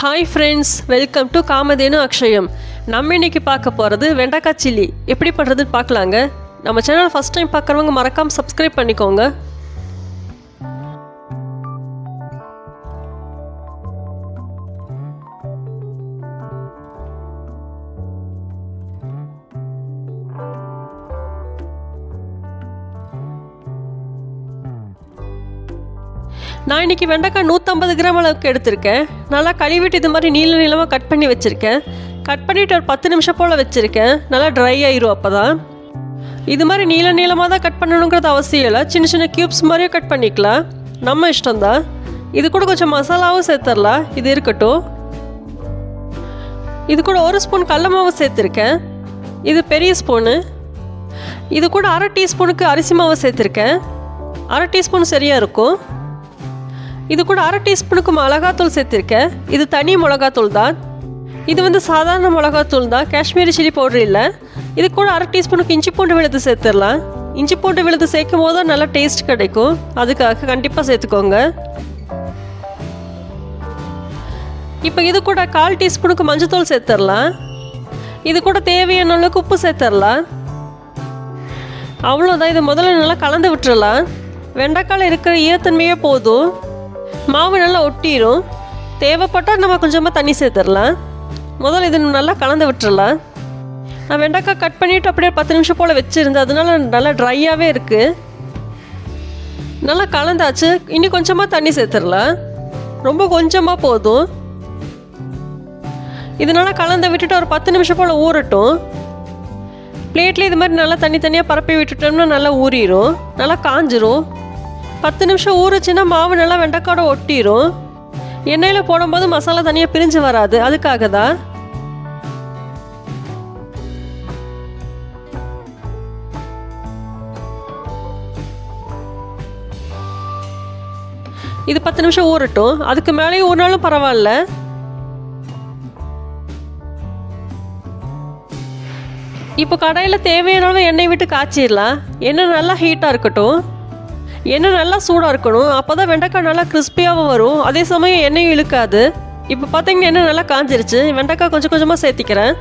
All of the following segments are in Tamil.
Hi friends welcome to Kamadhenu Akshayam நம்ம இன்னைக்கு பார்க்க போகிறது வெண்டைக்காய் சில்லி. எப்படி பண்ணுறதுன்னு பார்க்கலாங்க? நம்ம சேனல் ஃபஸ்ட் டைம் பார்க்குறவங்க மறக்காமல் சப்ஸ்கிரைப் பண்ணிக்கோங்க. நான் இன்னைக்கு வெண்டைக்காய் நூற்றம்பது கிராம் அளவுக்கு எடுத்திருக்கேன். நல்லா கழுவிட்டு இது மாதிரி நீள நீளமாக கட் பண்ணி வச்சுருக்கேன். கட் பண்ணிவிட்டு ஒரு பத்து நிமிஷம் போல் வச்சுருக்கேன். நல்லா ட்ரை ஆயிரும் அப்போ தான் இது மாதிரி நீள நீளமாக தான் கட் பண்ணணுங்கிறது அவசியம் இல்லை. சின்ன சின்ன க்யூப்ஸ் மாதிரியும் கட் பண்ணிக்கலாம். நம்ம இஷ்டம்தான். இது கூட கொஞ்சம் மசாலாவும் சேர்த்துடலாம். இது இருக்கட்டும். இது கூட ஒரு ஸ்பூன் கடல மாவு சேர்த்துருக்கேன். இது பெரிய ஸ்பூனு இது கூட அரை டீஸ்பூனுக்கு அரிசி மாவு சேர்த்துருக்கேன். அரை டீஸ்பூன் சரியாக இருக்கும். இது கூட அரை டீஸ்பூனுக்கு மிளகாத்தூள் சேர்த்துருக்கேன். இது தனி மிளகாத்தூள் தான். இது வந்து சாதாரண மிளகாத்தூள் தான். காஷ்மீரி சில்லி பவுடர் இல்லை. இது கூட அரை டீஸ்பூனுக்கு இஞ்சி பூண்டு விழுது சேர்த்துடலாம். இஞ்சி பூண்டு விழுது சேர்க்கும் போது நல்ல நல்லா டேஸ்ட் கிடைக்கும். அதுக்காக கண்டிப்பாக சேர்த்துக்கோங்க. இப்போ இது கூட கால் டீஸ்பூனுக்கு மஞ்சத்தூள் சேர்த்துடலாம். இது கூட தேவையான அளவுக்கு உப்பு சேர்த்துடலாம். அவ்வளோதான் இது முதல்ல நல்லா கலந்து விட்டுறலாம். வெண்டைக்காய் இருக்கிற ஈரத்தன்மையே போதும். மாவு நல்லா ஒட்டிடும் தேவைப்பட்டால் நம்ம கொஞ்சமாக தண்ணி சேர்த்துடலாம். முதல்ல இது நல்லா கலந்து விட்டுறலாம். நான் வெண்டைக்காய் கட் பண்ணிவிட்டு அப்படியே பத்து நிமிஷம் போல் வச்சுருந்தேன். அதனால நல்லா ட்ரையாகவே இருக்குது நல்லா கலந்தாச்சு. இன்னும் கொஞ்சமாக தண்ணி சேர்த்துடலாம். ரொம்ப கொஞ்சமாக போதும். இதனால் கலந்த விட்டுட்டு ஒரு பத்து நிமிஷம் போல் ஊறட்டும். பிளேட்டில் இது மாதிரி நல்லா தண்ணி தனியாக பரப்பி விட்டுட்டோம்னா நல்லா ஊறிடும் நல்லா காஞ்சிரும். பத்து நிமிஷம் ஊறுச்சுன்னா மாவு நல்லா வெண்டைக்காயோட ஒட்டிடும் எண்ணெயில் போடும்போது மசாலா தனியாக பிரிஞ்சு வராது. அதுக்காக தான் இது பத்து நிமிஷம் ஊறட்டும். அதுக்கு மேலேயும் ஊறினாலும் பரவாயில்ல. இப்போ கடையில் தேவையான எண்ணெய் விட்டு காய்ச்சிடலாம் எண்ணெய் நல்லா ஹீட்டாக இருக்கட்டும். எண்ணெய் நல்லா சூடாக இருக்கணும். அப்போ தான் வெண்டைக்காய் நல்லா கிறிஸ்பியாகவும் வரும். அதே சமயம் எண்ணெயும் இழுக்காது. இப்போ பார்த்தீங்கன்னா எண்ணெய் நல்லா காஞ்சிருச்சு. வெண்டைக்காய் கொஞ்சம் கொஞ்சமாக சேர்த்திக்கிறேன்.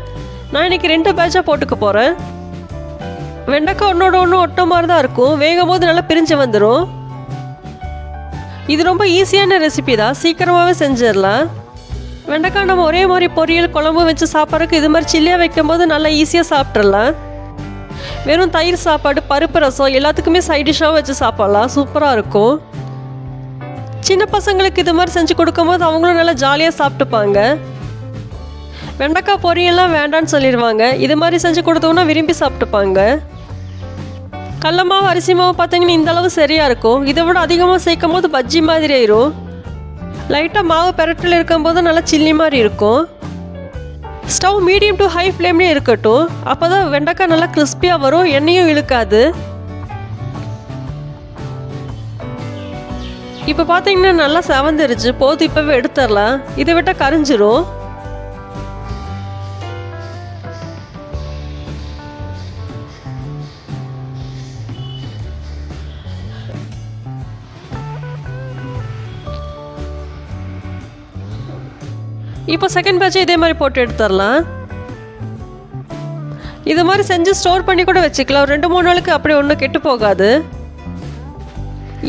நான் இன்றைக்கி ரெண்டு பேட்சாக போட்டுக்க போகிறேன் வெண்டைக்காய் ஒன்றோட ஒன்று ஒட்ட மாதிரி தான் இருக்கும். வேகும் போது நல்லா பிரிஞ்சு வந்துடும் இது ரொம்ப ஈஸியான ரெசிபி தான். சீக்கிரமாகவே செஞ்சிடலாம். வெண்டைக்காய் நம்ம ஒரே மாதிரி பொரியல் குழம்பு வச்சு சாப்பிட்றதுக்கு இது மாதிரி சில்லியாக வைக்கும்போது நல்லா ஈஸியாக சாப்பிட்றலாம் வெறும் தயிர் சாப்பாடு பருப்பு ரசம் எல்லாத்துக்குமே சைட் டிஷ்ஷாக வச்சு சாப்பிட்லாம். சூப்பராக இருக்கும். சின்ன பசங்களுக்கு இது மாதிரி செஞ்சு கொடுக்கும்போது அவங்களும் நல்லா ஜாலியாக சாப்பிட்டுப்பாங்க. வெண்டைக்காய் பொரியெல்லாம் வேண்டான்னு சொல்லிடுவாங்க. இது மாதிரி செஞ்சு கொடுத்தோம்னா விரும்பி சாப்பிட்டுப்பாங்க. கடல மாவு அரிசி மாவு பார்த்தீங்கன்னா இந்த அளவு சரியாக இருக்கும். இதை விட அதிகமாக சேர்க்கும் போது பஜ்ஜி மாதிரி ஆயிரும். லைட்டாக மாவு பெரட்டில் இருக்கும்போது நல்லா சில்லி மாதிரி இருக்கும். ஸ்டவ் மீடியம் டு ஹை ஃப்ளேம்லேயே இருக்கட்டும். அப்போ தான் வெண்டைக்காய் நல்லா கிறிஸ்பியாக வரும். எண்ணெயும் இழுக்காது. இப்போ பார்த்தீங்கன்னா நல்லா செவந்துருச்சு. போது இப்போவே எடுத்துடலாம். இதை விட்டால் கரிஞ்சிரும். இப்போ செகண்ட் பேட்சை இதே மாதிரி போட்டு எடுத்துடலாம். இது மாதிரி செஞ்சு ஸ்டோர் பண்ணி கூட வச்சுக்கலாம். ஒரு ரெண்டு மூணு நாளுக்கு அப்படி ஒன்றும் கெட்டு போகாது.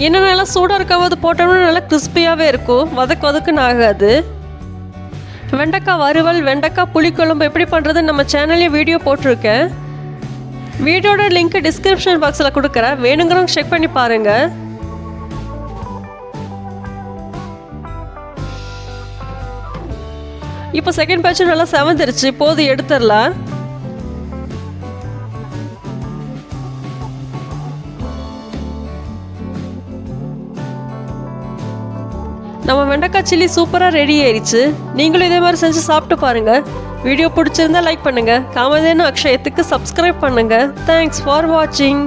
இன்னும் நல்லா சூடாக இருக்கும்போது போட்டோம்னா நல்லா கிறிஸ்பியாகவே இருக்கும். வதக்கு வதக்குன்னு ஆகாது. வெண்டைக்காய் வறுவல் வெண்டைக்காய் புளிக்குழம்பு எப்படி பண்ணுறதுன்னு நம்ம சேனல்லையே வீடியோ போட்டிருக்கேன். வீடியோட லிங்க் டிஸ்கிரிப்ஷன் பாக்ஸில் கொடுக்குறேன். வேணுங்கிறவங்க செக் பண்ணி பாருங்கள் இப்போ செகண்ட் பேட்ச் நல்லா செவந்துருச்சு. போது எடுத்துடலாம். நம்ம வெண்டைக்காய் சில்லி சூப்பராக ரெடி ஆயிடுச்சு நீங்களும் இதே மாதிரி செஞ்சு சாப்பிட்டு பாருங்க. வீடியோ பிடிச்சிருந்தா லைக் பண்ணுங்க. காமதேனு அக்ஷயத்துக்கு சப்ஸ்கிரைப் பண்ணுங்க. தேங்க்ஸ் ஃபார் வாட்சிங்